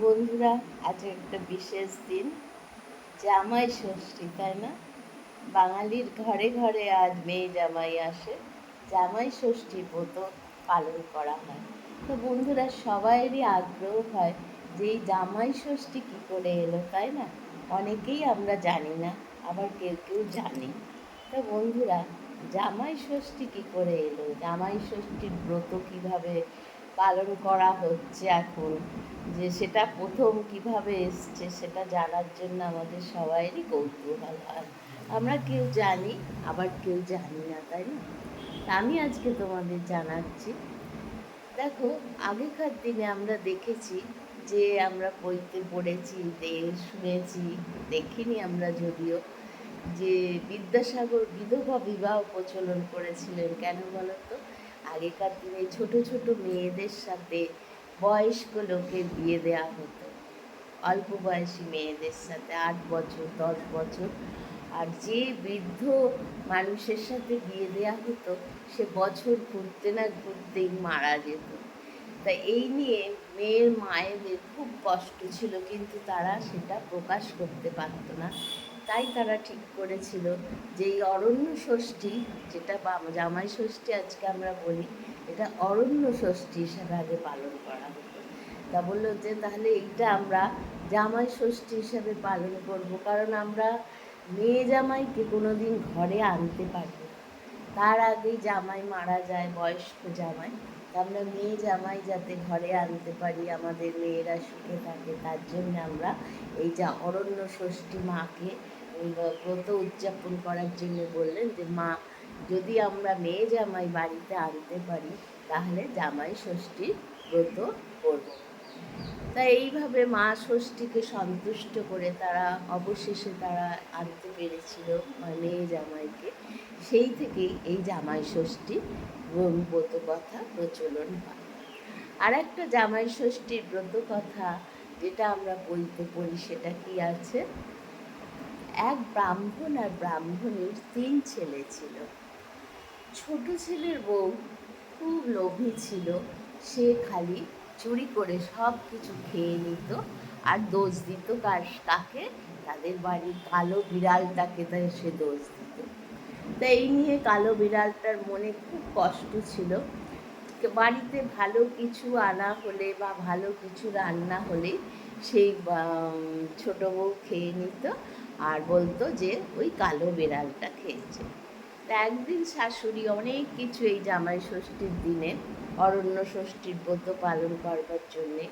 বন্ধুরা আজ একটা বিশেষ দিন। জামাই ষষ্ঠী, তাই না? বাঙালির ঘরে ঘরে আজ মেয়ে জামাই আসে। জামাই ষষ্ঠী ব্রত পালন করা হয়। তো বন্ধুরা সবাইয়েরই আগ্রহ হয় যে এই জামাই ষষ্ঠী কী করে এলো, তাই না? অনেকেই আমরা জানি না, আবার কেউ কেউ জানি। তো বন্ধুরা, জামাই ষষ্ঠী কী করে এলো? জামাই ষষ্ঠীর ব্রত কীভাবে পালন করা হচ্ছে এখন। যে সেটা প্রথম কীভাবে এসছে সেটা জানার জন্য আমাদের সবাইয়েরই কৌতূহল। হয় আমরা কেউ জানি, আবার কেউ জানি না, তাই না? আমি আজকে তোমাদের জানাচ্ছি। দেখো, আগেকার দিনে আমরা দেখেছি যে আমরা বইতে পড়েছি শুনেছি, দেখিনি আমরা যদিও, যে বিদ্যাসাগর বিধবা বিবাহ প্রচলন করেছিলেন। কেন বলো তো আগেকার দিনে ছোট ছোট মেয়েদের সাথে বয়স্ক লোকের বিয়ে দেওয়া হতো। অল্প বয়সী মেয়েদের সাথে আট বছর, দশ বছর। আর যে বৃদ্ধ মানুষের সাথে বিয়ে দেওয়া হতো, সে বছর ঘুরতে না ঘুরতেই মারা যেত। তা এই নিয়ে মেয়ের, মায়েদের খুব কষ্ট ছিল, কিন্তু তারা সেটা প্রকাশ করতে পারতো না। তাই তারা ঠিক করেছিল যে এই অরণ্য ষষ্ঠী যেটা জামাই ষষ্ঠী আজকে আমরা বলি, এটা অরণ্য ষষ্ঠী হিসাবে আগে পালন করা হতো তা বলল যে তাহলে এইটা আমরা জামাই ষষ্ঠী হিসাবে পালন করব, কারণ আমরা মেয়ে জামাইকে কোনো দিন ঘরে আনতে পারব। তার আগেই জামাই মারা যায়, বয়স্ক জামাই আমরা মেয়ে জামাই যাতে ঘরে আনতে পারি, আমাদের মেয়েরা সুখে থাকে, তার জন্য আমরা এই যা অরণ্য ষষ্ঠী মাকে ব্রত উদযাপন করার জন্য বললেন যে, মা, যদি আমরা মেয়ে জামাই বাড়িতে আনতে পারি, তাহলে জামাই ষষ্ঠীর ব্রত করব। তা এইভাবে মা ষষ্ঠীকে সন্তুষ্ট করে তারা অবশেষে তারা আনতে পেরেছিল মেয়ে জামাইকে। সেই থেকেই এই জামাই ষষ্ঠী ব্রত কথা প্রচলন হয়। আর একটা জামাই ষষ্ঠীর ব্রত কথা, যেটা আমরা বইতে পড়ি সেটা কি আছে? এক ব্রাহ্মণ আর ব্রাহ্মণীর তিন ছেলে ছিল। ছোট ছেলের বউ খুব লোভী ছিল। সে খালি চুরি করে সব কিছু খেয়ে নিত আর দোষ দিত কার, কাকে? তাদের বাড়ির কালো বিড়ালটাকে তাই সে দোষ দিত। তা এই নিয়ে কালো বিড়ালটার মনে খুব কষ্ট ছিল। বাড়িতে ভালো কিছু আনা হলে বা ভালো কিছু রান্না হলে সেই ছোট বউ খেয়ে নিত। আর বলতো যে ওই কালো বেড়ালটা খেয়েছে। তা একদিন শাশুড়ি অনেক কিছু এই জামাই ষষ্ঠীর দিনে, অরণ্য ষষ্ঠীর ব্রত পালন করবার জন্যে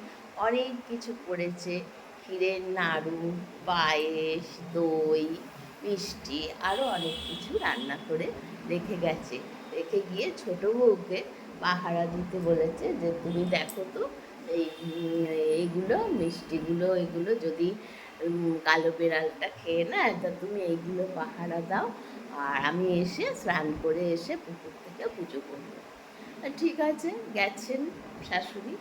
অনেক কিছু করেছে। ক্ষীরের নাড়ু, পায়েস, দই, মিষ্টি আরও অনেক কিছু রান্না করে রেখে গেছে। রেখে গিয়ে ছোট বউকে পাহারা দিতে বলেছে যে, তুমি দেখো তো, এই এইগুলো মিষ্টিগুলো, এগুলো যদি কালো বিড়ালটা খেয়ে না, তা তুমি এইগুলো পাহারা দাও। আর আমি এসে স্নান করে এসে পুকুর থেকে পুজো করব। ঠিক আছে, গেছেন শাশুড়ি।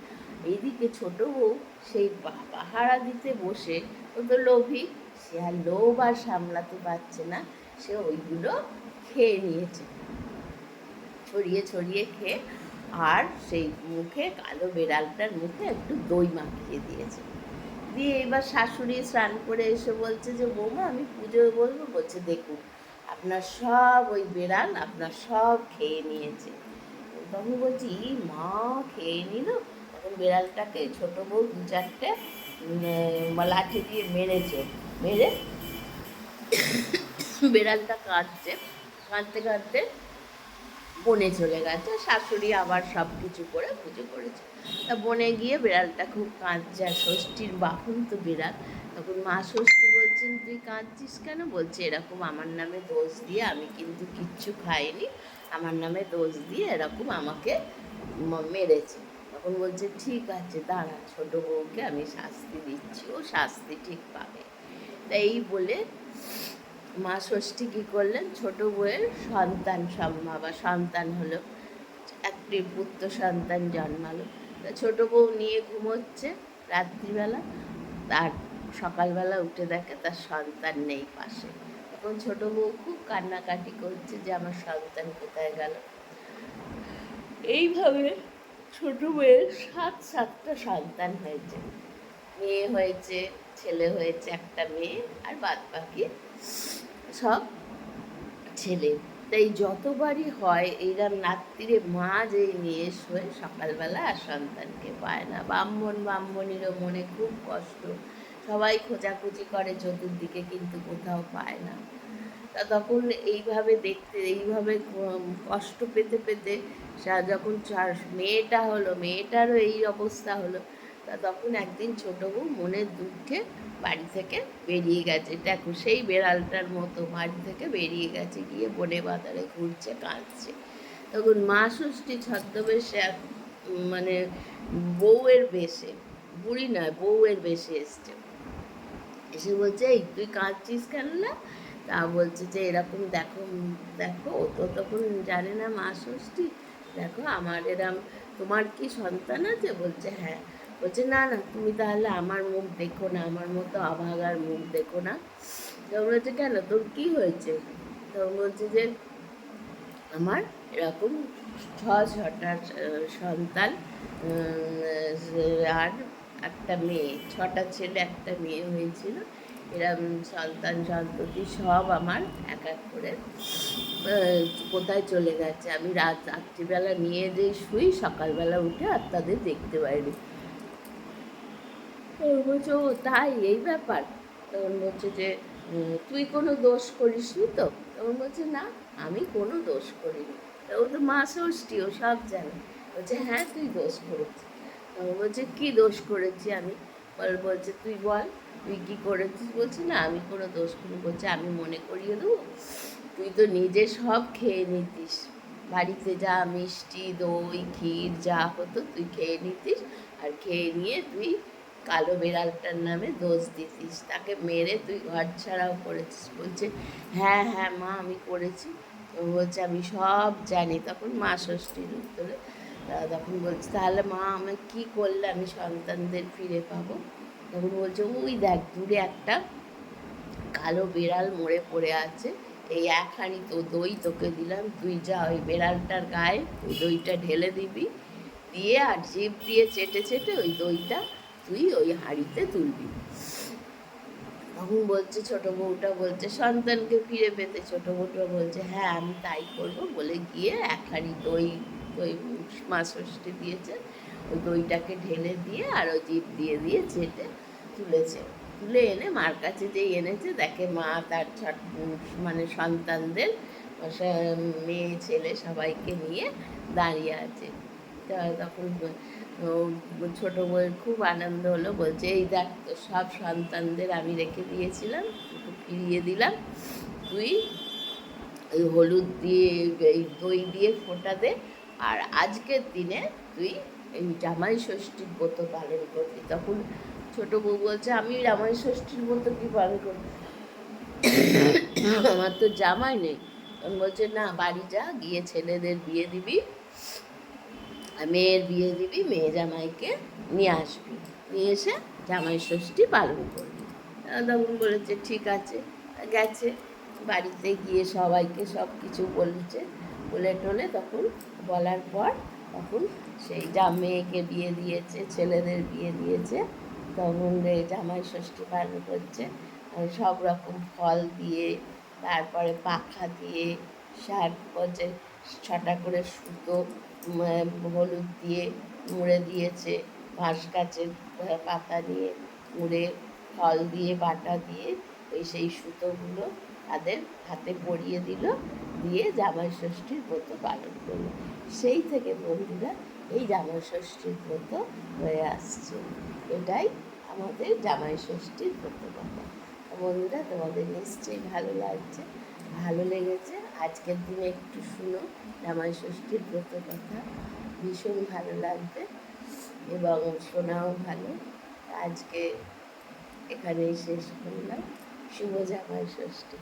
এইদিকে ছোট বউ সেই পাহারা দিতে বসে, ও তো লোভী। সে আর লোভ আর সামলাতে পারছে না, সে ওইগুলো খেয়ে নিয়েছে। ছড়িয়ে ছড়িয়ে খেয়ে আর সেই মুখে কালো বেড়ালটার মুখে একটু দই মাখিয়ে দিয়েছে। দিয়ে এবার শাশুড়ি স্নান করে এসে বলছে যে, বৌমা, আমি পুজোয় বলব বলছে, দেখুন, আপনার সব ওই বেড়াল আপনার সব খেয়ে নিয়েছে। তখন বলছি মা, খেয়ে নিল? তখন বেড়ালটাকে ছোট বউ দু চারটে লাঠি দিয়ে মেরেছে। মেরে বেড়ালটা কাঁদছে, কাঁদতে কাঁদতে বনে চলে গেছে, শাশুড়ি আবার সব কিছু করে পুজো করেছে। তা বনে গিয়ে বিড়ালটা খুব কাঁদছে আর ষষ্ঠীর বাহন তো বিড়াল। তখন মা ষষ্ঠী বলছেন, তুই কাঁদছিস কেন? বলছে, এরকম আমার নামে দোষ দিয়ে আমি কিন্তু কিচ্ছু খাইনি। আমার নামে দোষ দিয়ে এরকম আমাকে মেরেছে। তখন বলছে, ঠিক আছে, দাঁড়া, ছোট বউকে আমি শাস্তি দিচ্ছি, ও শাস্তি ঠিক পাবে। তা এই বলে মা ষষ্ঠী কী করলেন? ছোট বউয়ের সন্তান সম্ভা বা সন্তান হলো। একটি পুত্র সন্তান জন্মালো। ছোট বউ নিয়ে ঘুমোচ্ছে রাত্রিবেলা। তার সকালবেলা উঠে দেখে তার সন্তান নেই পাশে। তখন ছোট বউ খুব কান্নাকাটি করছে যে আমার সন্তান কোথায় গেল? এইভাবে ছোট বউয়ের সাত, সাতটা সন্তান হয়েছে। মেয়ে হয়েছে, ছেলে হয়েছে, একটা মেয়ে আর বাদ বাকি সব ছেলে। তাই যতবারই হয় এইরকম রাত্রিরে মা যেই নিয়ে শোয় সকালবেলা আর সন্তানকে পায় না। ব্রাহ্মণ ব্রাহ্মণীরও মনে খুব কষ্ট। সবাই খোঁজাখুঁজি করে, চতুর্দিকে কিন্তু কোথাও পায় না। তা তখন এইভাবে দেখতে, এইভাবে কষ্ট পেতে পেতে যখন মেয়েটা হলো, মেয়েটারও এই অবস্থা হলো। তা তখন একদিন ছোট বউ মনের দুঃখে বাড়ি থেকে বেরিয়ে গেছে। দেখো, সেই বেড়ালটার মতো বাড়ি থেকে বেরিয়ে গেছে, গিয়ে বনে বাজারে ঘুরছে, কাঁদছে। তখন মা ষষ্ঠী ছদ্মবেশে মানে বউয়ের বেশে, বুড়ি নয়, বউয়ের বেশে এসছে। এসে বলছে, এই, তুই কাঁদছিস কেন না? তা বলছে যে, এরকম দেখো দেখো, তো তখন জানে না মা ষষ্ঠী। দেখো, আমার এরম, তোমার কি সন্তান আছে? বলছে হ্যাঁ। বলছে, না না, তুমি তাহলে আমার মুখ দেখো না, আমার মতো অভাগার মুখ দেখো না। তখন বলছে, কেন? তোর কি হয়েছে? তখন বলছে যে, আমার এরকম ছ ছটা সন্তান আর একটা মেয়ে, ছটা ছেলে, একটা মেয়ে হয়েছিল। এরম সন্তান, সন্ততি সব আমার এক এক করে কোথায় চলে গেছে? আমি রাত রাত্রিবেলা নিয়ে যেই শুই, সকালবেলা উঠে আর তাদের দেখতে পাইনি। তখন বলছে ও তাই এই ব্যাপার। তখন বলছে যে তুই কোনো দোষ করিসনি তো? তখন বলছে, না, আমি কোনো দোষ করিনি। ও তো মা ষষ্ঠী, ও সব জানে। বলছে হ্যাঁ তুই দোষ করেছিস। তখন বলছে, কী দোষ করেছি আমি? বল, বলছে, তুই বল, তুই কী করেছিস? বলছি, না, আমি কোনো দোষ করিনি। বলছে, আমি মনে করিয়ে দেবো। তুই তো নিজে সব খেয়ে নিতিস। বাড়িতে যা মিষ্টি, দই, ক্ষীর, যা হতো তুই খেয়ে নিতিস। আর খেয়ে নিয়ে তুই কালো বিড়ালটার নামে দোষ দিতিস। তাকে মেরে তুই ঘর ছাড়াও করেছিস। বলছে হ্যাঁ হ্যাঁ মা, আমি করেছি। ও বলছে, আমি সব জানি। তখন মা ষষ্ঠীর উত্তরে, তা তখন বলছে, তাহলে মা, আমি কী করলে আমি সন্তানদের ফিরে পাবো? তখন বলছে, ওই দেখ, দূরে একটা কালো বিড়াল মরে পড়ে আছে। এই এক হাঁড়ি তো দই তোকে দিলাম। তুই যা, ওই বেড়ালটার গায়ে ওই দইটা ঢেলে দিবি। দিয়ে আর জিভ দিয়ে চেটে চেটে ওই দইটা তুই ওই হাঁড়িতে তুলবি। তখন বলছে, ছোট বউটা বলছে, সন্তানকে ফিরে পেতে। ছোট বউটা বলছে হ্যাঁ আমি তাই করব। বলে গিয়ে এক হাঁড়ি দই দই মা ষষ্ঠী দিয়েছে। ওই দইটাকে ঢেলে দিয়ে আর ওই জিভ দিয়ে দিয়ে চেটে তুলেছে। তুলে এনে মার কাছে যেই এনেছে, দেখে মা তার ছট মানে সন্তানদের মেয়ে, ছেলে সবাইকে নিয়ে দাঁড়িয়ে আছে। তখন ছোট বউয়ের খুব আনন্দ হলো, বলছে, এই দেখ সব সন্তানদের আমি রেখে দিয়েছিলাম ফিরিয়ে দিলাম। তুই ওই হলুদ দিয়ে, এই দই দিয়ে ফোঁটা দে, আর আজকের দিনে তুই এই জামাই ষষ্ঠীর ব্রত পালন করবি। তখন ছোট বউ বলছে, আমি জামাই ষষ্ঠীর ব্রত কি পালন করব? আমার তো জামাই নেই। বলছে, না, বাড়ি যা, গিয়ে ছেলেদের বিয়ে দিবি। মেয়ের বিয়ে দিবি, মেয়ে জামাইকে নিয়ে আসবি। নিয়ে এসে জামাই ষষ্ঠী পালন করবি। তখন বলেছে, ঠিক আছে। গেছে। বাড়িতে গিয়ে সবাইকে সব কিছু বলছে। বলে টলে তখন বলার পর তখন সেই যা মেয়েকে বিয়ে দিয়েছে, ছেলেদের বিয়ে দিয়েছে, তখন জামাই ষষ্ঠী পালন করছে সব রকম ফল দিয়ে, তারপরে পাখা দিয়ে সার করছে ছটা করে সুতো হলুদ দিয়ে মুড়ে দিয়েছে, ঘাস গাছের পাতা দিয়ে মুড়ে, ফল দিয়ে, বাটা দিয়ে ওই সেই সুতোগুলো তাদের হাতে পরিয়ে দিল, দিয়ে জামাই ষষ্ঠীর ব্রত পালন করল। সেই থেকে বন্ধুরা, এই জামাই ষষ্ঠীর ব্রত হয়ে আসছে। এটাই আমাদের জামাই ষষ্ঠীর ব্রত কথা বন্ধুরা, তোমাদের নিশ্চয়ই ভালো লাগছে। ভালো লেগেছে। আজকের দিনে একটু শুনো জামাই ষষ্ঠীর ব্রত কথা। ভীষণ ভালো লাগবে এবং শোনাও ভালো। আজকে এখানেই শেষ করলাম। শুভ জামাই ষষ্ঠী।